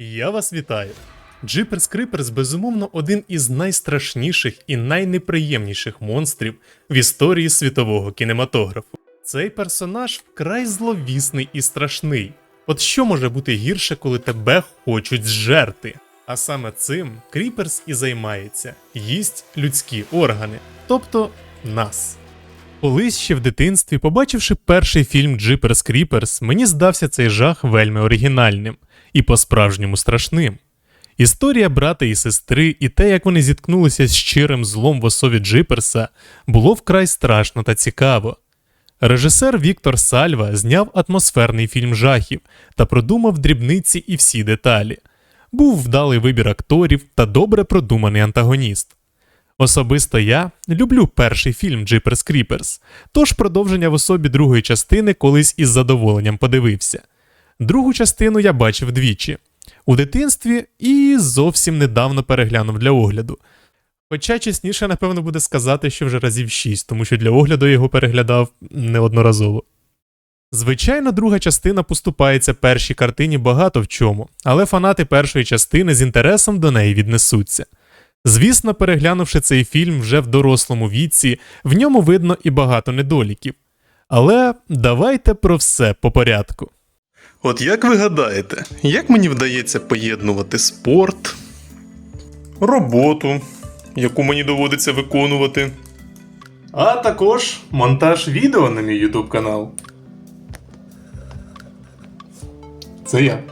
Я вас вітаю. Джиперс Криперс безумовно один із найстрашніших і найнеприємніших монстрів в історії світового кінематографу. Цей персонаж вкрай зловісний і страшний. От що може бути гірше, коли тебе хочуть зжерти? А саме цим Кріперс і займається їсть людські органи, тобто нас. Колись ще в дитинстві, побачивши перший фільм Джиперс Кріперс, мені здався цей жах вельми оригінальним і по-справжньому страшним. Історія брата і сестри, і те, як вони зіткнулися з щирим злом в особі Джиперса, було вкрай страшно та цікаво. Режисер Віктор Сальва зняв атмосферний фільм жахів та продумав дрібниці і всі деталі. Був вдалий вибір акторів та добре продуманий антагоніст. Особисто я люблю перший фільм Jeepers Creepers, тож продовження в особі другої частини колись із задоволенням подивився. Другу частину я бачив двічі у дитинстві і зовсім недавно переглянув для огляду. Хоча чесніше, напевно, буде сказати, що вже разів шість, тому що для огляду його переглядав неодноразово. Звичайно, друга частина поступається першій картині багато в чому, але фанати першої частини з інтересом до неї віднесуться. Звісно, переглянувши цей фільм вже в дорослому віці, в ньому видно і багато недоліків. Але давайте про все по порядку. От як ви гадаєте, як мені вдається поєднувати спорт, роботу, яку мені доводиться виконувати, а також монтаж відео на мій YouTube канал. Це я.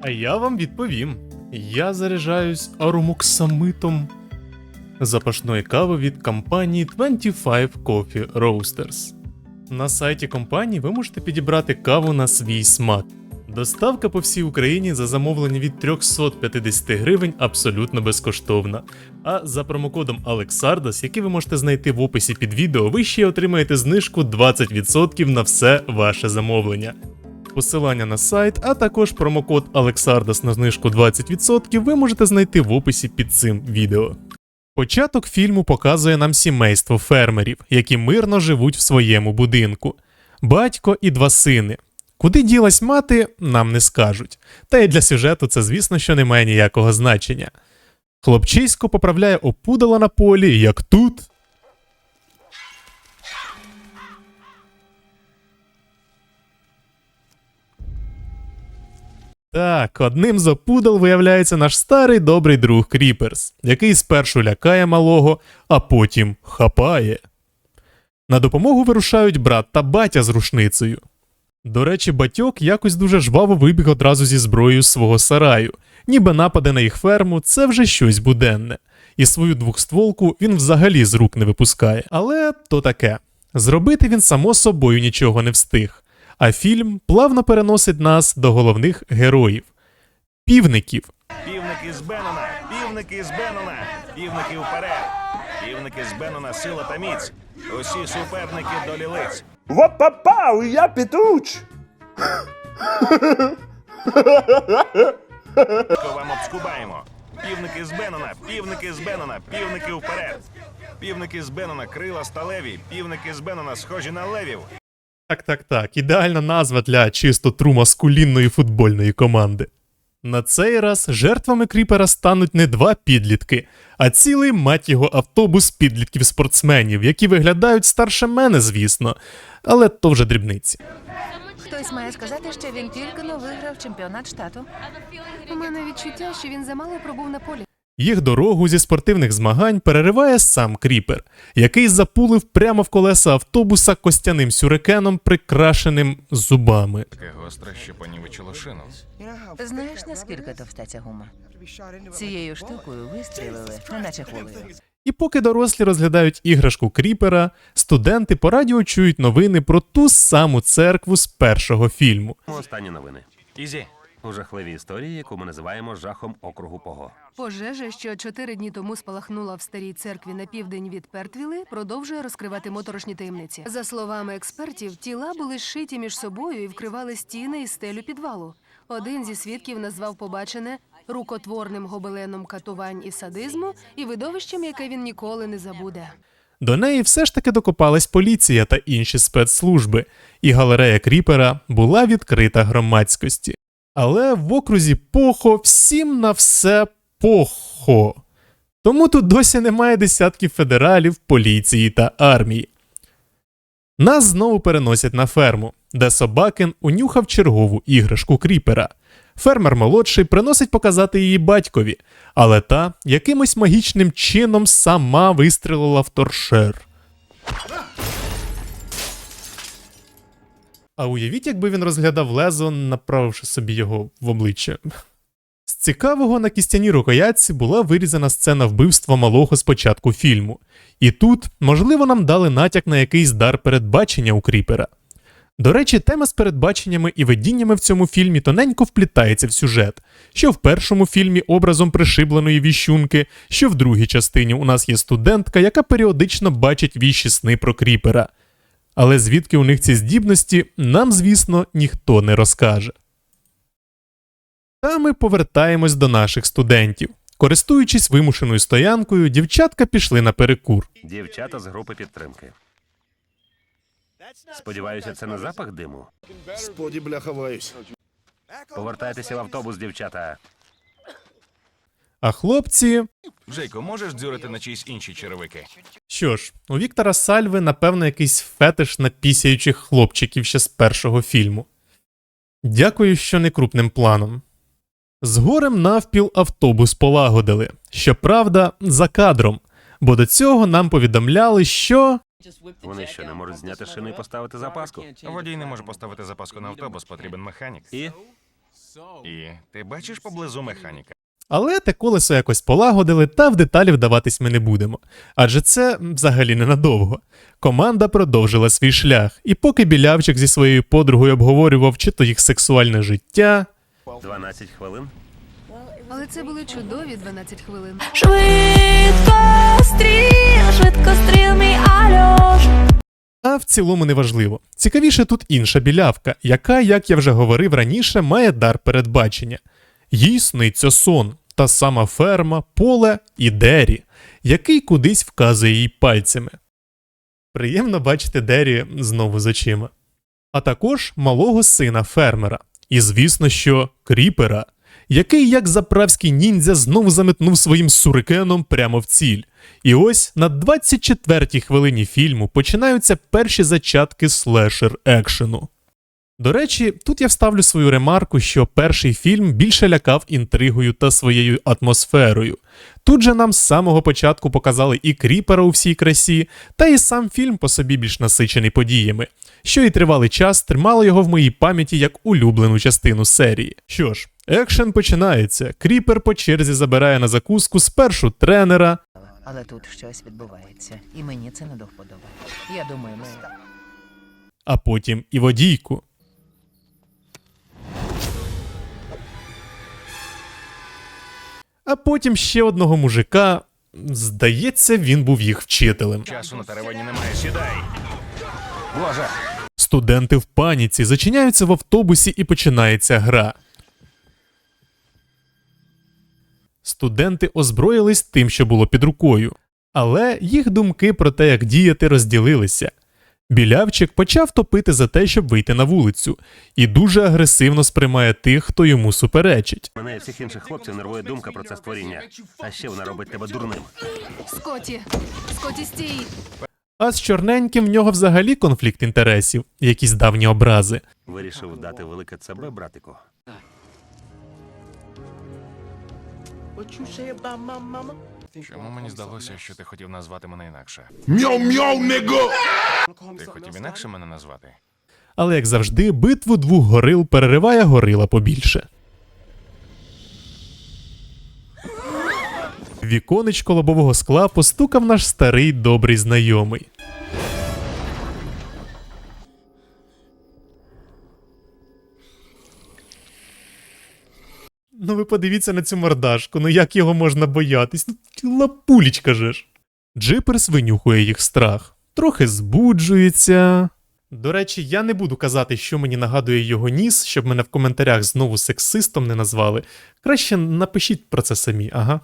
А я вам відповім: я заряджаюсь аромоксамитом запашної кави від компанії 25 Coffee Roasters. На сайті компанії ви можете підібрати каву на свій смак. Доставка по всій Україні за замовлення від 350 гривень абсолютно безкоштовна. А за промокодом ALEXARDAS, який ви можете знайти в описі під відео, ви ще отримаєте знижку 20% на все ваше замовлення. Посилання на сайт, а також промокод ALEXARDAS на знижку 20% ви можете знайти в описі під цим відео. Початок фільму показує нам сімейство фермерів, які мирно живуть в своєму будинку. Батько і два сини. Куди ділась мати, нам не скажуть. Та й для сюжету це, звісно, що не має ніякого значення. Хлопчисько поправляє опудала на полі, як тут. Так, одним з опудал виявляється наш старий добрий друг Кріперс, який спершу лякає малого, а потім хапає. На допомогу вирушають брат та батя з рушницею. До речі, батьок якось дуже жваво вибіг одразу зі зброєю свого сараю, ніби напади на їх ферму це вже щось буденне, і свою двохстволку він взагалі з рук не випускає. Але то таке. Зробити він само собою нічого не встиг, а фільм плавно переносить нас до головних героїв півників. Півники з Беннона, півники з Беннона, півники вперед. Півники з Беннона, сила та міць. Усі суперники до лілиць. Вапапау, я петуч! Вам обскубаємо. Півники з Беннона, півники з Беннона, півники вперед. Півники з Беннона, крила сталеві, півники з Беннона, схожі на левів. Так, так, так, ідеальна назва для чисто тру маскулінної футбольної команди. На цей раз жертвами кріпера стануть не два підлітки, а цілий мать його автобус підлітків-спортсменів, які виглядають старше мене, звісно, але то вже дрібниці. Хтось має сказати, що він тільки но виграв чемпіонат штату. У мене відчуття, що він замало пробув на полі. Їх дорогу зі спортивних змагань перериває сам кріпер, який запулив прямо в колеса автобуса костяним сюрикеном, прикрашеним зубами. Таке гостре, що понівечило шину. Знаєш, наскільки товста ця гума? Цією штукою вистрілили, неначе кулею. І поки дорослі розглядають іграшку кріпера, студенти по радіо чують новини про ту саму церкву з першого фільму. Останні новини. Ізі. У жахливій історії, яку ми називаємо жахом округу Пого. Пожежа, що чотири дні тому спалахнула в старій церкві на південь від Пертвіли, продовжує розкривати моторошні таємниці. За словами експертів, тіла були зшиті між собою і вкривали стіни і стелю підвалу. Один зі свідків назвав побачене рукотворним гобеленом катувань і садизму і видовищем, яке він ніколи не забуде. До неї все ж таки докопалась поліція та інші спецслужби, і галерея кріпера була відкрита громадськості. Але в окрузі Похо всім на все похо. Тому тут досі немає десятків федералів, поліції та армії. Нас знову переносять на ферму, де Собакин унюхав чергову іграшку кріпера. Фермер молодший приносить показати її батькові, але та якимось магічним чином сама вистрелила в торшер. А уявіть, якби він розглядав лезо, направивши собі його в обличчя. З цікавого на кістяній рукоятці була вирізана сцена вбивства малого з початку фільму. І тут, можливо, нам дали натяк на якийсь дар передбачення у кріпера. До речі, тема з передбаченнями і видіннями в цьому фільмі тоненько вплітається в сюжет, що в першому фільмі образом пришибленої віщунки, що в другій частині у нас є студентка, яка періодично бачить віщі сни про кріпера. Але звідки у них ці здібності, нам, звісно, ніхто не розкаже. Та ми повертаємось до наших студентів. Користуючись вимушеною стоянкою, дівчатка пішли на перекур. Дівчата з групи підтримки. Сподіваюся, це не запах диму. Господи, бляхаваюсь. Повертайтеся в автобус, дівчата. А хлопці. Джейко, можеш дзюрити на чиїсь інші черевики? Що ж, у Віктора Сальви, напевно, якийсь фетиш на пісяючих хлопчиків ще з першого фільму. Дякую, що не крупним планом. З горем навпіл автобус полагодили. Щоправда, за кадром, бо до цього нам повідомляли, що. Вони що не можуть зняти шину і поставити запаску? Водій не може поставити запаску на автобус, потрібен механік. І І ти бачиш поблизу механіка? Але те колесо якось полагодили, та в деталі вдаватись ми не будемо. Адже це взагалі ненадовго. Команда продовжила свій шлях, і поки білявчик зі своєю подругою обговорював чи то їх сексуальне життя, 12 хвилин. Але це були чудові 12 хвилин. Швидко стріл, швидко стріл, мій Альош. а в цілому неважливо. Цікавіше тут інша білявка, яка, як я вже говорив раніше, має дар передбачення. Їй сниться сон, та сама ферма, поле і Дері, який кудись вказує їй пальцями. Приємно бачити Дері знову з очима. А також малого сина фермера. І звісно, що кріпера, який, як заправський ніндзя, знову заметнув своїм сурикеном прямо в ціль. І ось на 24-й хвилині фільму починаються перші зачатки слешер екшену. До речі, тут я вставлю свою ремарку, що перший фільм більше лякав інтригою та своєю атмосферою. Тут же нам з самого початку показали і кріпера у всій красі, та і сам фільм по собі більш насичений подіями, що і тривалий час тримало його в моїй пам'яті як улюблену частину серії. Що ж, екшен починається. Кріпер по черзі забирає на закуску спершу тренера, Але тут щось відбувається, і мені це не до вподоби. Я думаю, ми. а потім і водійку. А потім ще одного мужика. Здається, він був їх вчителем. Часу на теревені немає, сідай. Боже, Студенти в паніці зачиняються в автобусі і починається гра. Студенти озброїлись тим, що було під рукою, але їх думки про те, як діяти, розділилися. Білявчик почав топити за те, щоб вийти на вулицю, і дуже агресивно сприймає тих, хто йому суперечить. Мене і всіх інших хлопців нервує думка про це створіння. А ще вона робить тебе дурним. Скоті! Скоті, стій! А з чорненьким в нього взагалі конфлікт інтересів, якісь давні образи. Вирішив дати велике ЦБ, братику. Чому мені здалося, що ти хотів назвати мене інакше? Ти хотів інакше мене назвати? Але, як завжди, битву двох горил перериває горила побільше. Віконечко лобового скла постукав наш старий добрий знайомий. Ну ви подивіться на цю мордашку, ну як його можна боятись? Ну, лапулічка же ж. Джиперс винюхує їх страх, трохи збуджується. До речі, я не буду казати, що мені нагадує його ніс, щоб мене в коментарях знову сексистом не назвали. Краще напишіть про це самі, ага.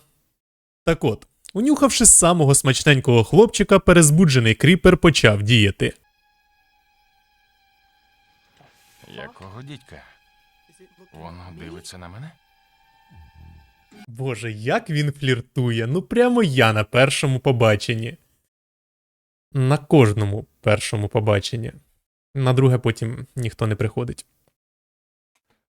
Так от, унюхавши самого смачненького хлопчика, перезбуджений кріпер почав діяти. Якого дідька? Воно дивиться на мене? Боже, як він фліртує. Ну прямо я на першому побаченні. На кожному першому побаченні. На друге потім ніхто не приходить.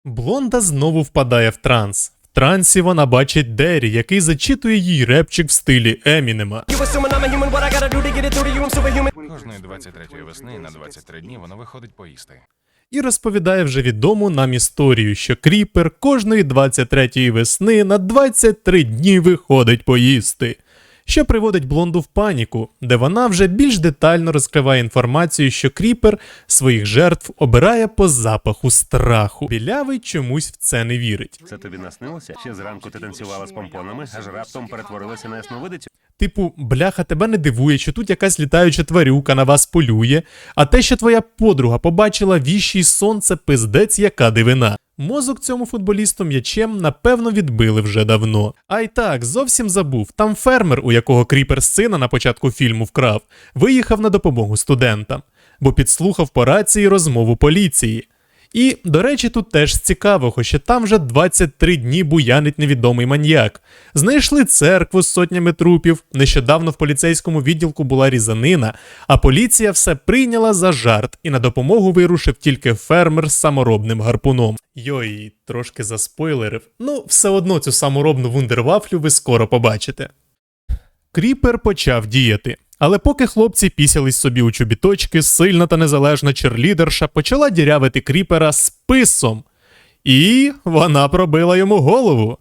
Блонда знову впадає в транс. В трансі вона бачить Дері, який зачитує їй репчик в стилі Емінема. Кожної 23-ї весни на 23 дні воно виходить поїсти. І розповідає вже відому нам історію, що Кріпер кожної 23-ї весни на 23 дні виходить поїсти. Що приводить блонду в паніку, де вона вже більш детально розкриває інформацію, що Кріпер своїх жертв обирає по запаху страху. Білявий чомусь в це не вірить. Це тобі наснилося? Ще зранку ти танцювала з помпонами, аж раптом перетворилася на ясновидицю. Типу, бляха, тебе не дивує, що тут якась літаюча тварюка на вас полює, а те, що твоя подруга побачила віщий сон, це пиздець, яка дивина. Мозок цьому футболісту м'ячем напевно відбили вже давно. А й так, зовсім забув. Там фермер, у якого кріпер сина на початку фільму вкрав, виїхав на допомогу студентам, бо підслухав по рації розмову поліції. І, до речі, тут теж цікавого, що там вже 23 дні буянить невідомий маньяк. Знайшли церкву з сотнями трупів. Нещодавно в поліцейському відділку була різанина, а поліція все прийняла за жарт, і на допомогу вирушив тільки фермер з саморобним гарпуном. Йой, трошки заспойлерив. Ну, все одно цю саморобну вундервафлю ви скоро побачите. Кріпер почав діяти. Але поки хлопці пісялись собі у чобіточки, сильна та незалежна черлідерша почала дірявити кріпера списом. І вона пробила йому голову.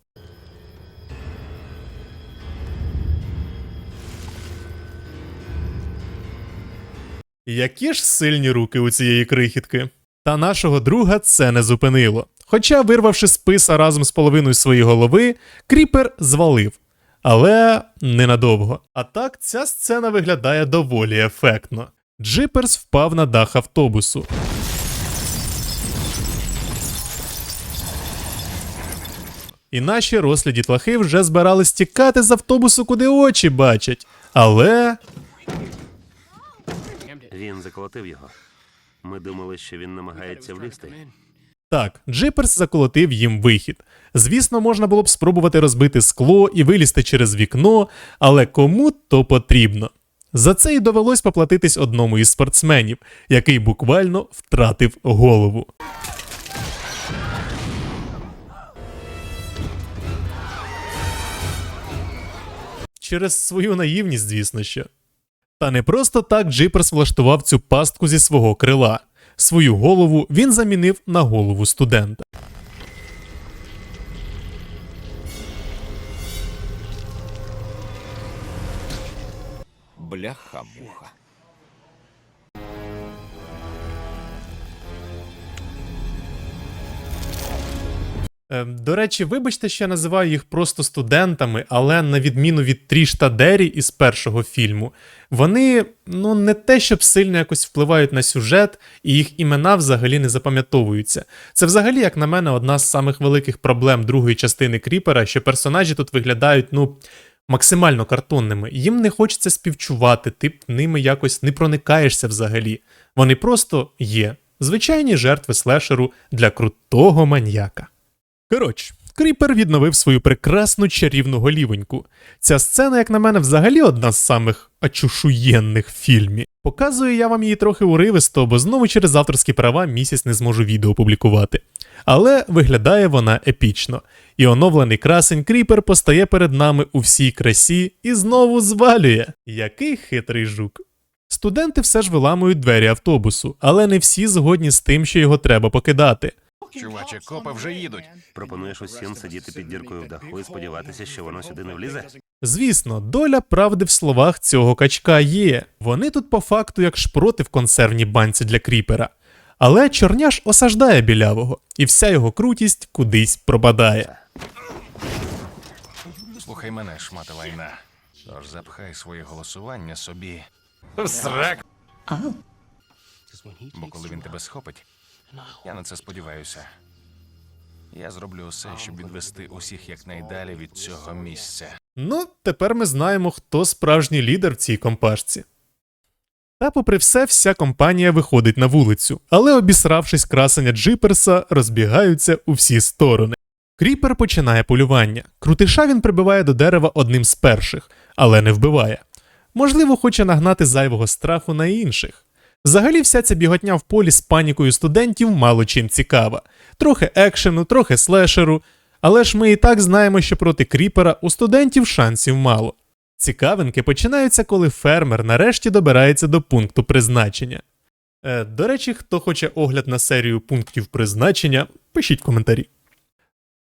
Які ж сильні руки у цієї крихітки. Та нашого друга це не зупинило. Хоча, вирвавши списа разом з половиною своєї голови, кріпер звалив. Але ненадовго. А так ця сцена виглядає доволі ефектно. Джиперс впав на дах автобусу. І наші рослі дітлахи вже збирались тікати з автобусу, куди очі бачать. Але Він заколотив його. Ми думали, що він намагається влізти. Так, Джиперс заколотив їм вихід. Звісно, можна було б спробувати розбити скло і вилізти через вікно, але кому то потрібно. За це й довелось поплатитись одному із спортсменів, який буквально втратив голову. Через свою наївність, звісно що. Та не просто так Джиперс влаштував цю пастку зі свого крила. Свою голову він замінив на голову студента. Бляха-муха. До речі, вибачте, що я називаю їх просто студентами, але на відміну від Тріш Дері із першого фільму, вони ну не те, щоб сильно якось впливають на сюжет, і їх імена взагалі не запам'ятовуються. Це взагалі, як на мене, одна з самих великих проблем другої частини Кріпера, що персонажі тут виглядають, ну. Максимально картонними, їм не хочеться співчувати, ти ними якось не проникаєшся взагалі. Вони просто є звичайні жертви слешеру для крутого маньяка. Коротше, Кріпер відновив свою прекрасну чарівну голівоньку. Ця сцена, як на мене, взагалі одна з самих очушуєнних в фільмі. Показую я вам її трохи уривисто, бо знову через авторські права місяць не зможу відео публікувати. Але виглядає вона епічно, і оновлений красень Кріпер постає перед нами у всій красі і знову звалює. Який хитрий жук. Студенти все ж виламують двері автобусу, але не всі згодні з тим, що його треба покидати. Чуваче, копи вже їдуть. Пропонуєш усім сидіти під діркою в даху і сподіватися, що воно сюди не влізе? Звісно, доля правди в словах цього качка є. Вони тут по факту як шпроти в консервній банці для кріпера. Але чорняш осаждає білявого, і вся його крутість кудись пропадає. Слухай мене, шмати лайна. Тож запхай своє голосування собі. в Срак. Бо коли він тебе схопить, я на це сподіваюся. Я зроблю усе, щоб відвести усіх якнайдалі від цього місця. Ну, тепер ми знаємо, хто справжній лідер в цій компашці. Та, попри все, вся компанія виходить на вулицю, але обісравшись красення Джиперса, розбігаються у всі сторони. Кріпер починає полювання. Крутиша він прибиває до дерева одним з перших, але не вбиває. Можливо, хоче нагнати зайвого страху на інших. Взагалі, вся ця біготня в полі з панікою студентів мало чим цікава. Трохи екшену, трохи слешеру. Але ж ми і так знаємо, що проти кріпера у студентів шансів мало. Цікавинки починаються, коли фермер нарешті добирається до пункту призначення. Е, до речі, хто хоче огляд на серію пунктів призначення, пишіть коментарі.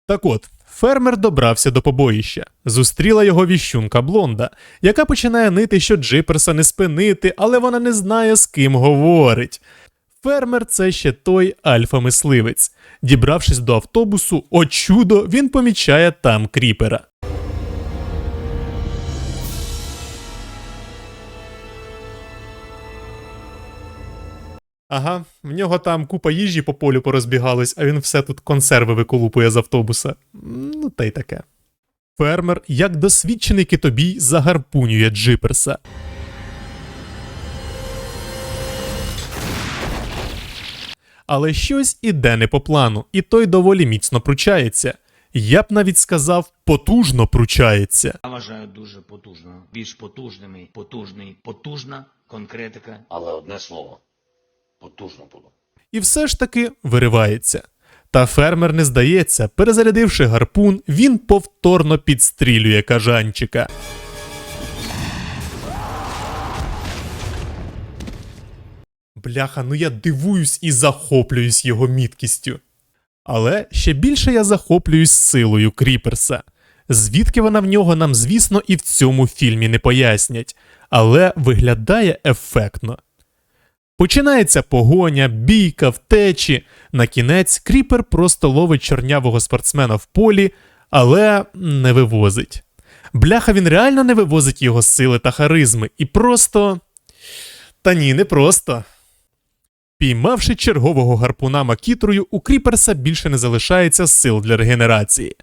Так от, фермер добрався до побоїща. Зустріла його віщунка блонда, яка починає нити, що Джиперса не спинити, але вона не знає, з ким говорить. Фермер це ще той альфа-мисливець. Дібравшись до автобусу, о чудо, він помічає там кріпера. Ага, в нього там купа їжі по полю порозбігалась, а він все тут консерви виколупує з автобуса. Ну, та й таке. Фермер, як досвідчений китобій, загарпунює Джиперса. Але щось іде не по плану, і той доволі міцно пручається. Я б навіть сказав, потужно пручається. Я вважаю дуже потужно. Більш потужними, потужний, потужна конкретика. Але одне слово потужно було. і все ж таки виривається. Та фермер не здається, перезарядивши гарпун, він повторно підстрілює кажанчика. Бляха, ну я дивуюсь і захоплююсь його міткістю. Але ще більше я захоплююсь силою Кріперса. Звідки вона в нього нам, звісно, і в цьому фільмі не пояснять, але виглядає ефектно. Починається погоня, бійка, втечі. На кінець кріпер просто ловить чорнявого спортсмена в полі, але не вивозить. Бляха він реально не вивозить його сили та харизми, і просто. Та ні, не просто. Піймавши чергового гарпуна макітрою, у кріперса більше не залишається сил для регенерації.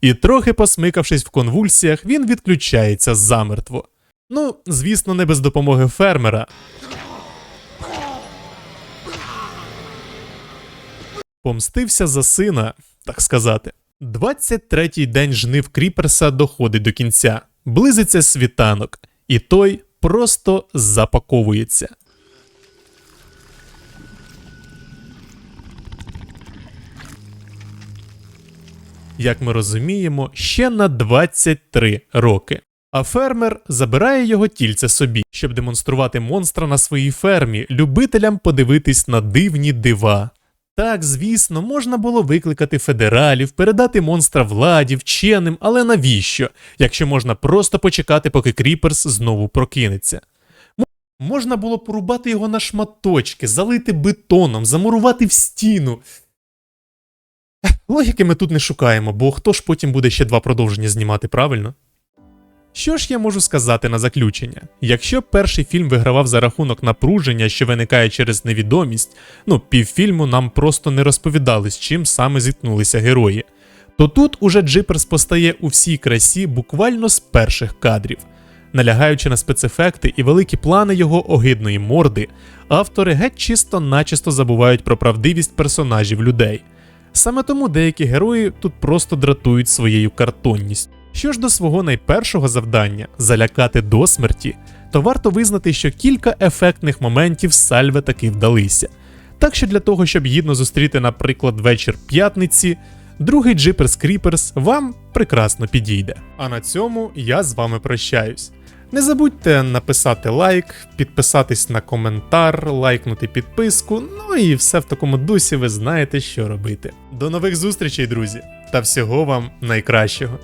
І трохи посмикавшись в конвульсіях, він відключається замертво. Ну, звісно, не без допомоги фермера. Помстився за сина, так сказати. 23-й день жнив Кріперса доходить до кінця. Близиться світанок, і той просто запаковується. Як ми розуміємо, ще на 23 роки. А фермер забирає його тільце собі, щоб демонструвати монстра на своїй фермі, любителям подивитись на дивні дива. Так, звісно, можна було викликати федералів, передати монстра владі, вченим, але навіщо, якщо можна просто почекати, поки Кріперс знову прокинеться? Можна було порубати його на шматочки, залити бетоном, замурувати в стіну. Логіки ми тут не шукаємо, бо хто ж потім буде ще два продовження знімати, правильно? Що ж я можу сказати на заключення? Якщо перший фільм вигравав за рахунок напруження, що виникає через невідомість, ну півфільму нам просто не розповідали, з чим саме зіткнулися герої, то тут уже Джиперс постає у всій красі буквально з перших кадрів. Налягаючи на спецефекти і великі плани його огидної морди, автори геть чисто начисто забувають про правдивість персонажів людей. Саме тому деякі герої тут просто дратують своєю картонністю. Що ж до свого найпершого завдання залякати до смерті, то варто визнати, що кілька ефектних моментів Сальве таки вдалися. Так що для того, щоб гідно зустріти, наприклад, вечір п'ятниці, другий Jeepers Creepers вам прекрасно підійде. А на цьому я з вами прощаюсь. Не забудьте написати лайк, підписатись на коментар, лайкнути підписку, ну і все в такому дусі ви знаєте, що робити. До нових зустрічей, друзі, та всього вам найкращого.